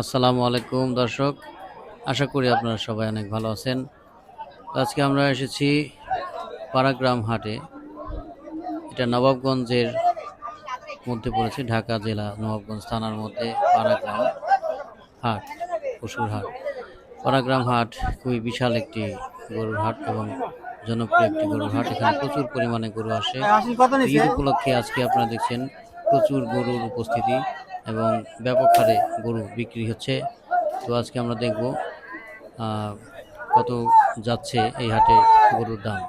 আসসালামু আলাইকুম দর্শক। আশা করি আপনারা সবাই অনেক ভালো আছেন। আজকে আমরা এসেছি পাড়াগ্রাম হাটে। এটা নবাবগঞ্জের মধ্যে পড়েছে ঢাকা জেলা নবাবগঞ্জ থানার মধ্যে পাড়াগ্রাম হাট পশুর হাট। পাড়াগ্রাম হাট খুবই বিশাল একটি গরুর হাট এবং জনপ্রিয় একটি গরুর হাট। এখানে প্রচুর পরিমাণে গরু আসে। ঈদ উপলক্ষে আজকে আপনারা দেখছেন প্রচুর গরুর উপস্থিতি। এবং ব্যাপক হারে গরু বিক্রি হচ্ছে। তো আজকে আমরা দেখব কত যাচ্ছে এই হাটে গরুর দাম।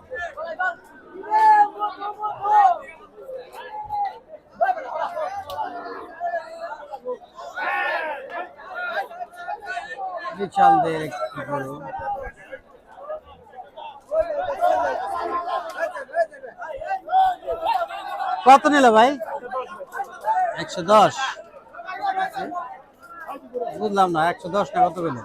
কত নিল ভাই? একশো দশ। বুঝলাম না একশো দশ টাকা কত পেল।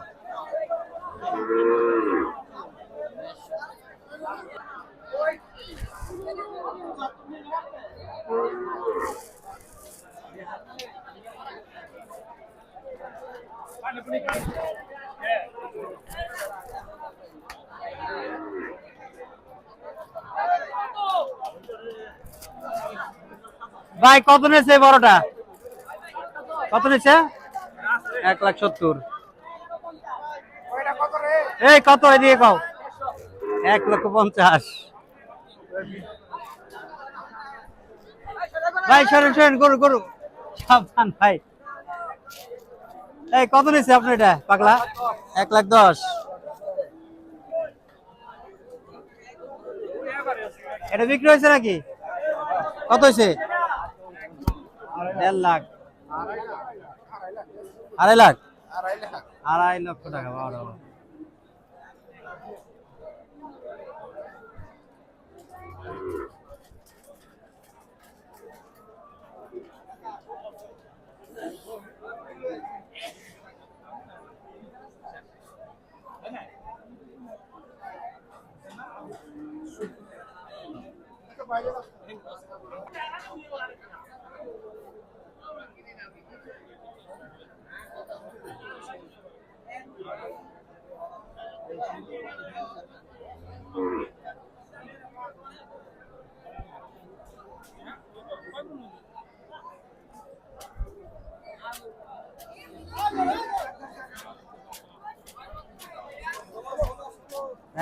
ভাই কত নিয়েছে বড়টা? কত নিয়েছে এক লাখ সত্তর। এই, কত? এদিকে কও। এক লক্ষ পঞ্চাশ। ভাই, সরেন সরেন গরু গরু সাবধান, ভাই। এই, কত নিয়েছে আপনি এটা, পাগলা? এক লাখ দশ। এটা বিক্রি হয়েছে নাকি? কত হয়েছে? দেড় লাখ। আড়াই লাখ আড়াই লক্ষ টাকা বাবা বাবা।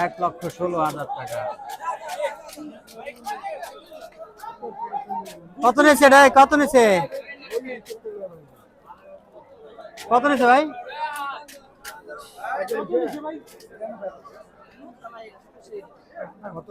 এক লক্ষ ষোলো হাজার টাকা। কত নিয়েছে রে? কত নিয়েছে? কত নিয়েছে ভাই? কত